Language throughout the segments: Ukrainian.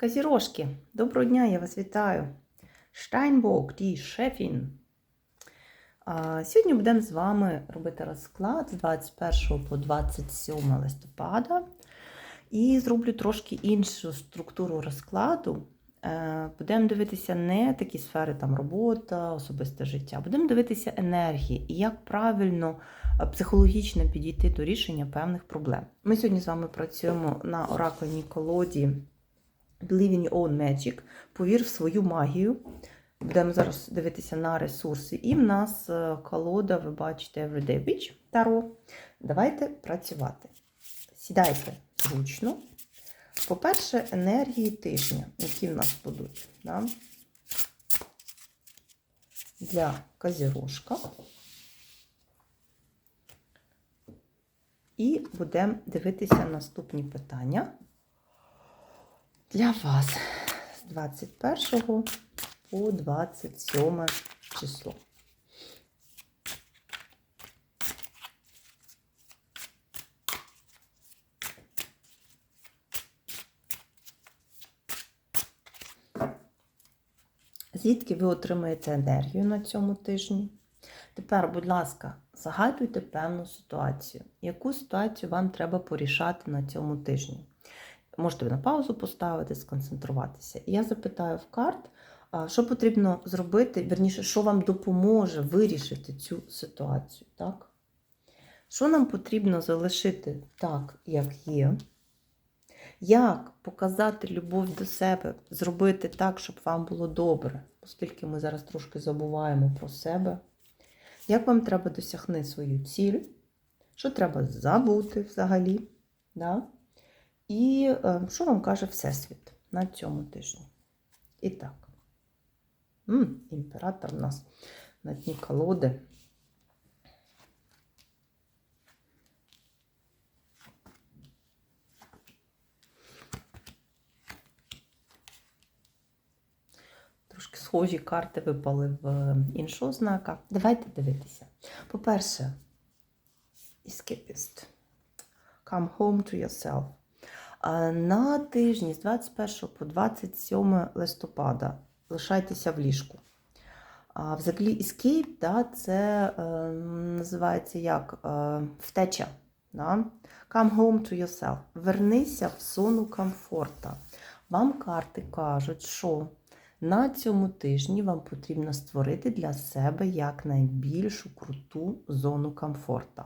Казірожки, доброго дня, я вас вітаю. Штайнбок, ді Шефін. Сьогодні будемо з вами робити розклад з 21 по 27 листопада. І зроблю трошки іншу структуру розкладу. Е, Будемо дивитися не такі сфери, там робота, особисте життя. Будемо дивитися енергії і як правильно е, психологічно підійти до рішення певних проблем. Ми сьогодні з вами працюємо на оракульній колоді Believe in your own magic. Повір в свою магію. Будемо зараз дивитися на ресурси. І в нас е, колода, ви бачите, Everyday Witch Таро. Давайте працювати. Сідайте зручно. По-перше, енергії тижня, які в нас будуть. Да? Для козірожка. І будемо дивитися наступні питання для вас з 21 по 27 число. Звідки ви отримаєте енергію на цьому тижні? Тепер, будь ласка, загадуйте певну ситуацію. Яку ситуацію вам треба порішати на цьому тижні? Можете на паузу поставити, сконцентруватися. І я запитаю в карт, що потрібно зробити, верніше, що вам допоможе вирішити цю ситуацію. Так? Що нам потрібно залишити так, як є? Як показати любов до себе, зробити так, щоб вам було добре, оскільки ми зараз трошки забуваємо про себе. Як вам треба досягти свою ціль? Що треба забути взагалі? Да? І е, що вам каже Всесвіт на цьому тижні? І так. М, імператор у нас на дні колоди. Трошки схожі карти випали в е, іншого знака. Давайте дивитися. По-перше, escapist. Come home to yourself. На тижні з 21 по 27 листопада лишайтеся в ліжку. А Взагалі, escape, да, це е, називається як е, втеча. Да? Come home to yourself. Вернися в зону комфорта. Вам карти кажуть, що на цьому тижні вам потрібно створити для себе якнайбільшу круту зону комфорту.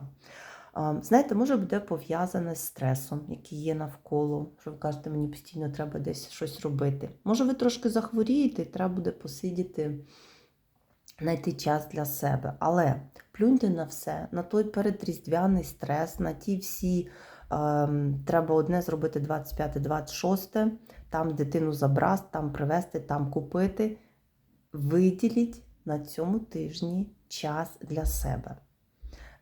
Знаєте, може буде пов'язане з стресом, який є навколо, що ви кажете, мені постійно треба десь щось робити. Може, ви трошки захворієте і треба буде посидіти, знайти час для себе. Але плюньте на все, на той передріздвяний стрес, на ті всі. ем, Треба одне зробити 25-26, там дитину забрати, там привезти, там купити. Виділіть на цьому тижні час для себе.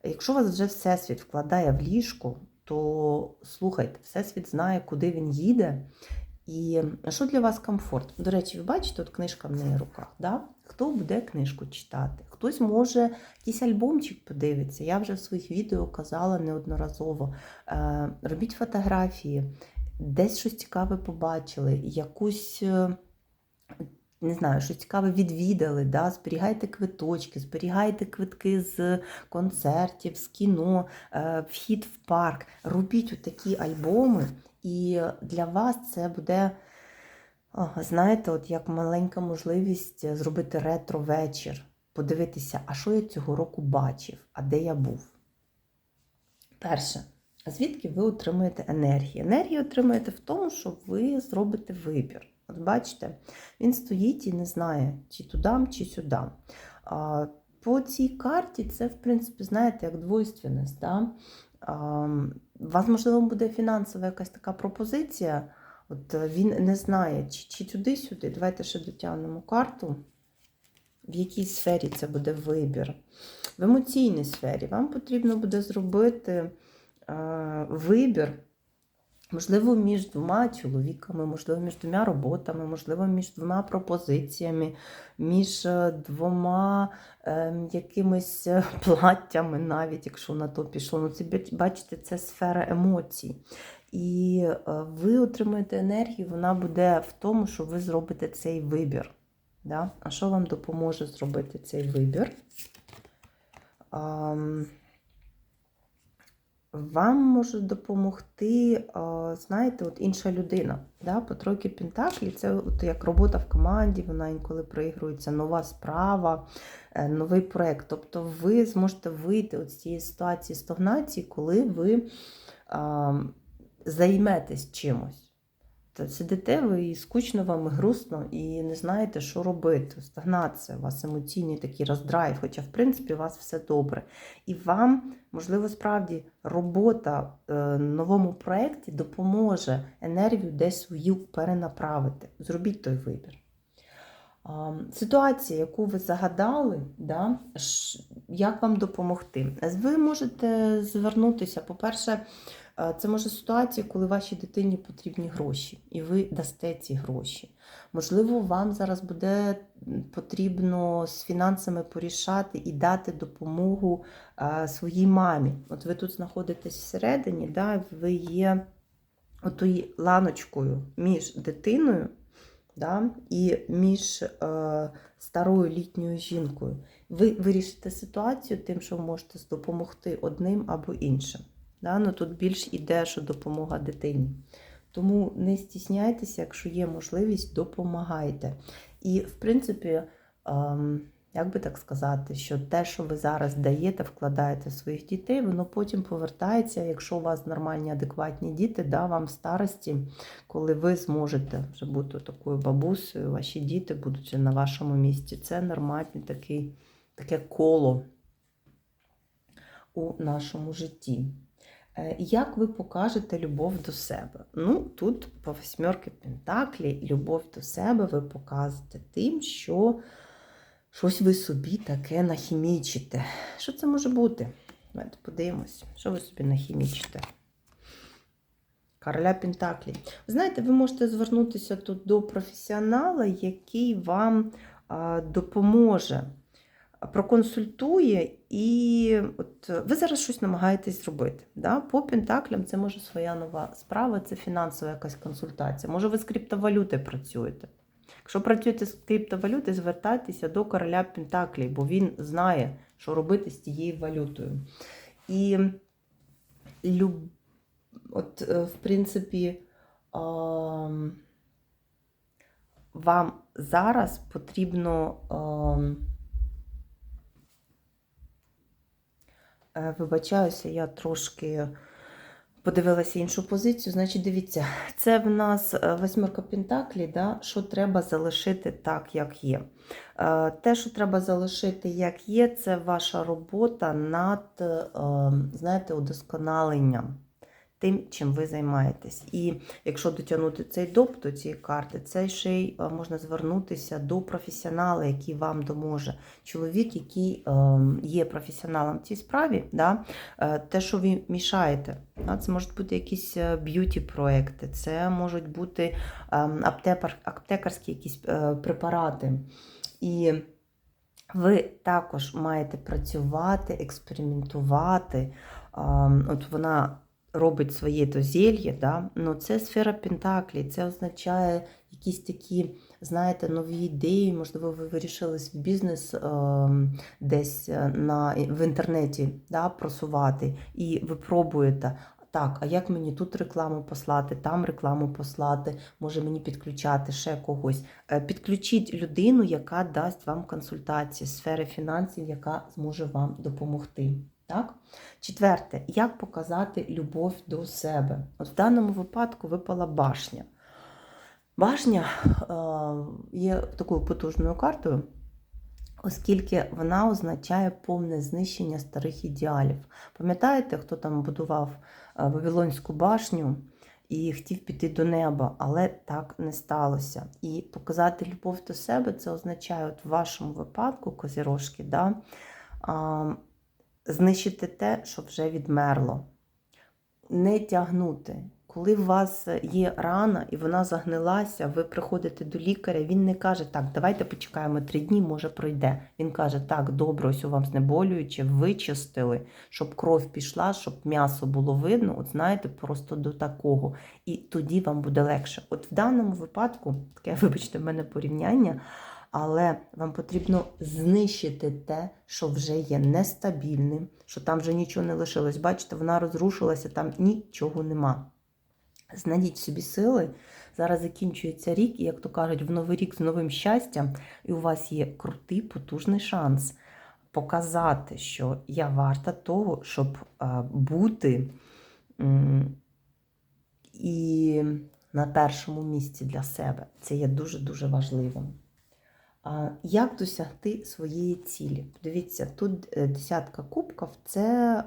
Якщо вас вже Всесвіт вкладає в ліжко, то слухайте, Всесвіт знає, куди він їде. І що для вас комфорт? До речі, ви бачите, от книжка в неї в руках. Да? Хто буде книжку читати? Хтось може якийсь альбомчик подивитися. Я вже в своїх відео казала неодноразово. Е, робіть фотографії, десь щось цікаве побачили, якусь. Не знаю, щось цікаве відвідали, да? зберігайте квиточки, зберігайте квитки з концертів, з кіно, е, вхід в парк. Робіть такі альбоми, і для вас це буде, знаєте, от як маленька можливість зробити ретро-вечір, подивитися, а що я цього року бачив, а де я був. Перше, звідки ви отримуєте енергію? Енергію отримуєте в тому, що ви зробите вибір. От бачите, він стоїть і не знає, чи туди, чи сюди. По цій карті це, в принципі, знаєте, як двойственність. Да? Вас, можливо, буде фінансова якась така пропозиція. От він не знає, чи, чи туди-сюди. Давайте ще дотягнемо карту. В якій сфері це буде вибір. В емоційній сфері вам потрібно буде зробити е, вибір. Можливо, між двома чоловіками, можливо, між двома роботами, можливо, між двома пропозиціями, між е, двома е, якимись платтями, навіть якщо на то пішло. Ну, це бачите, це сфера емоцій. І е, ви отримуєте енергію, вона буде в тому, що ви зробите цей вибір. Да? А що вам допоможе зробити цей вибір? Ам, Вам може допомогти, знаєте, от інша людина. Да? По тройки Пентаклі це от як робота в команді, вона інколи проігрується, нова справа, е, новий проєкт. Тобто ви зможете вийти от з цієї ситуації стагнації, коли ви а, займетесь чимось. Сидите ви і скучно вам, і грустно, і не знаєте, що робити. Стагнація, у вас емоційний такий роздрайв, хоча, в принципі, у вас все добре. І вам, можливо, справді робота в е, новому проєкті допоможе енергію десь свою перенаправити. Зробіть той вибір. Ситуація, яку ви загадали, да, як вам допомогти? Ви можете звернутися, по-перше, це може ситуація, коли вашій дитині потрібні гроші, і ви дасте ці гроші. Можливо, вам зараз буде потрібно з фінансами порішати і дати допомогу своїй мамі. От ви тут знаходитесь всередині, да, ви є отою ланочкою між дитиною да, і між е, старою літньою жінкою. Ви вирішите ситуацію тим, що ви можете допомогти одним або іншим. Да? Ну, тут більш іде, що допомога дитині. Тому не стісняйтеся, якщо є можливість, допомагайте. І, в принципі, ем, як би так сказати, що те, що ви зараз даєте, вкладаєте в своїх дітей, воно потім повертається, якщо у вас нормальні, адекватні діти, да, вам в старості, коли ви зможете вже бути такою бабусею, ваші діти будуть на вашому місці. Це нормальний такий, таке коло у нашому житті. Е, Як ви покажете любов до себе? Ну, тут по восьмерки Пентаклі любов до себе ви показуєте тим, що щось ви собі таке нахімічите. Що це може бути? Давайте подивимось, що ви собі нахімічите. Короля Пентаклі. Знаєте, ви можете звернутися тут до професіонала, який вам допоможе, проконсультує, і от ви зараз щось намагаєтесь зробити. Да? По Пентаклям це може своя нова справа, це фінансова якась консультація. Може, ви з криптовалюти працюєте. Якщо працюєте з криптовалюти, звертайтеся до короля Пентаклі, бо він знає, що робити з тією валютою. І от, е, в принципі, ам, вам зараз потрібно. е, Вибачаюся, я трошки подивилася іншу позицію. Значить, дивіться, це в нас е, восьмерка Пентаклі, да? що треба залишити так, як є. Е, Те, що треба залишити як є, це ваша робота над, е, знаєте, удосконаленням. Тим, чим ви займаєтесь. І якщо дотягнути цей доп до цієї карти, це ще й е, можна звернутися до професіонала, який вам допоможе. Чоловік, який е, є професіоналом в цій справі, да, е, те, що ви мішаєте. Це можуть бути якісь б'юті-проекти, це можуть бути аптекар, аптекарські якісь препарати. І ви також маєте працювати, експериментувати. Ем, От вона робить своє то зельє, да? ну це сфера Пентаклі, це означає якісь такі, знаєте, нові ідеї. Можливо, ви вирішили свій бізнес ем, десь е, на, в інтернеті да, просувати, і ви пробуєте. Так, а як мені тут рекламу послати, там рекламу послати, може мені підключати ще когось. Е, Підключіть людину, яка дасть вам консультації сфери фінансів, яка зможе вам допомогти. Так? Четверте, як показати любов до себе? От в даному випадку випала башня. Башня е, є такою потужною картою, оскільки вона означає повне знищення старих ідеалів. Пам'ятаєте, хто там будував е, Вавилонську башню і хотів піти до неба, але так не сталося. І показати любов до себе це означає, от в вашому випадку, козірожки, да, знищити те, що вже відмерло. Не тягнути. коли у вас є рана і вона загнилася, ви приходите до лікаря, він не каже, так, давайте почекаємо три дні, може пройде. Він каже, так, добре, ось у вам знеболююче, вичистили, щоб кров пішла, щоб м'ясо було видно. От знаєте, просто до такого. І тоді вам буде легше. От в даному випадку, таке, вибачте, в мене порівняння. Але вам потрібно знищити те, що вже є нестабільним, що там вже нічого не лишилось. Бачите, вона розрушилася, там нічого нема. Знайдіть собі сили. Зараз закінчується рік, і, як то кажуть, в новий рік з новим щастям, і у вас є крутий, потужний шанс показати, що я варта того, щоб а, бути і на першому місці для себе. Це є дуже-дуже важливим. Як досягти своєї цілі? Дивіться, тут е, десятка кубків це е,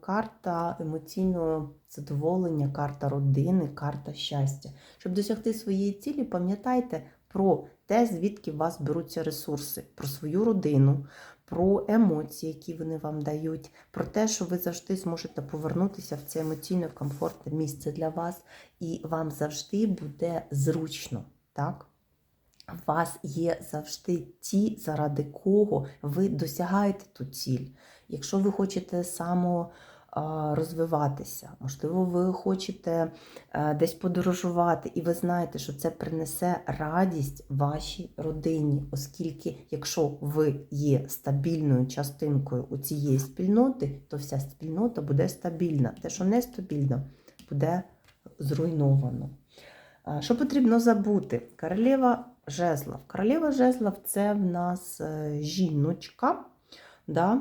карта емоційного задоволення, карта родини, карта щастя. Щоб досягти своєї цілі, пам'ятайте про те, звідки у вас беруться ресурси, про свою родину, про емоції, які вони вам дають, про те, що ви завжди зможете повернутися в це емоційно комфортне місце для вас, і вам завжди буде зручно. так? У вас є завжди ті, заради кого ви досягаєте ту ціль. Якщо ви хочете само розвиватися, можливо, ви хочете десь подорожувати, і ви знаєте, що це принесе радість вашій родині, оскільки, якщо ви є стабільною частинкою у цієї спільноти, то вся спільнота буде стабільна. Те, що нестабільно, буде зруйновано. Що потрібно забути? Королева жезлов. Королева жезлов це в нас е, жіночка. Да? Е,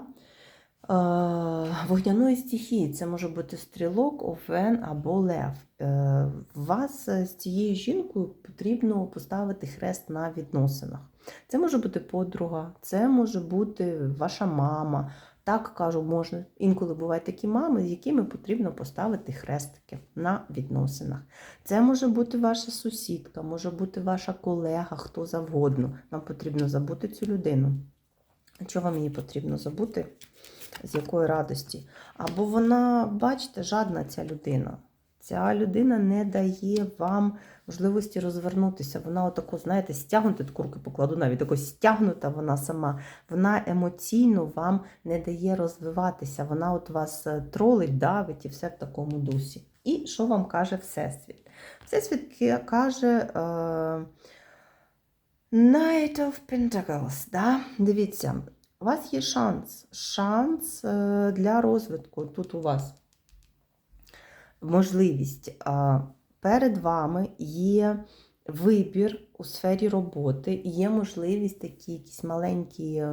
Вогняної стихії це може бути стрілок, овен або лев. Е, Вас з цією жінкою потрібно поставити хрест на відносинах. Це може бути подруга, це може бути ваша мама. Так кажу, можна. Інколи бувають такі мами, з якими потрібно поставити хрестики на відносинах. Це може бути ваша сусідка, може бути ваша колега, хто завгодно. Вам потрібно забути цю людину. Чого вам її потрібно забути? З якої радості? Або вона, бачите, жадна ця людина. Ця людина не дає вам можливості розвернутися. Вона отако, знаєте, стягнути таку руки покладу, навіть тако стягнута вона сама. Вона емоційно вам не дає розвиватися. Вона от вас е, тролить, давить і все в такому дусі. І що вам каже Всесвіт? Всесвіт каже е, Knight of Pentacles. Да? Дивіться, у вас є шанс. Шанс е, для розвитку тут у вас можливість. Перед вами є вибір у сфері роботи, є можливість такі якісь маленькі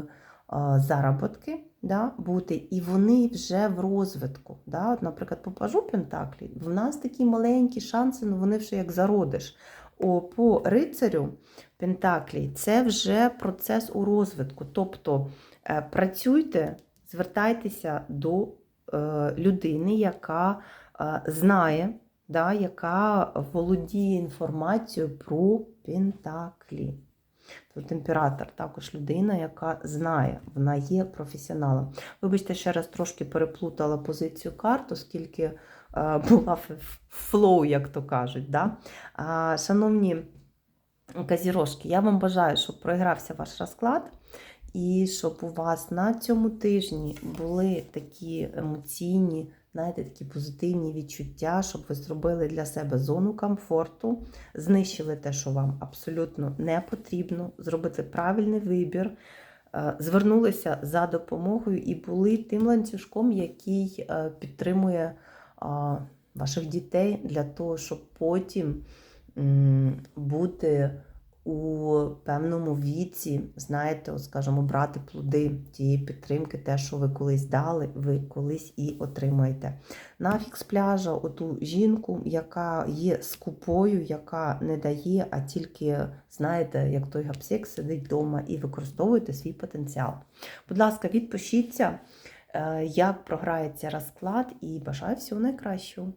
а, заробітки да, бути, і вони вже в розвитку. Да? От, наприклад, по пажу Пентаклі в нас такі маленькі шанси, ну вони вже як зародиш. О, по рицарю Пентаклі це вже процес у розвитку. Тобто е, працюйте, звертайтеся до е, людини, яка знає, да, яка володіє інформацією про Пентаклі. Тут імператор також людина, яка знає, вона є професіоналом. Вибачте, ще раз трошки переплутала позицію карт, оскільки е, була флоу, як то кажуть. Да? Шановні казірошки, я вам бажаю, щоб проігрався ваш розклад. І щоб у вас на цьому тижні були такі емоційні, знаєте, такі позитивні відчуття, щоб ви зробили для себе зону комфорту, знищили те, що вам абсолютно не потрібно, зробити правильний вибір, е, звернулися за допомогою і були тим ланцюжком, який е, підтримує ваших дітей для того, щоб потім бути у певному віці, знаєте, от, скажімо, брати плоди тієї підтримки, те, що ви колись дали, ви колись і отримаєте. Нафік з пляжа оту жінку, яка є скупою, яка не дає, а тільки, знаєте, як той гапсек сидить вдома і використовуєте свій потенціал. Будь ласка, відпишіться, е, як програється розклад, і бажаю всього найкращого.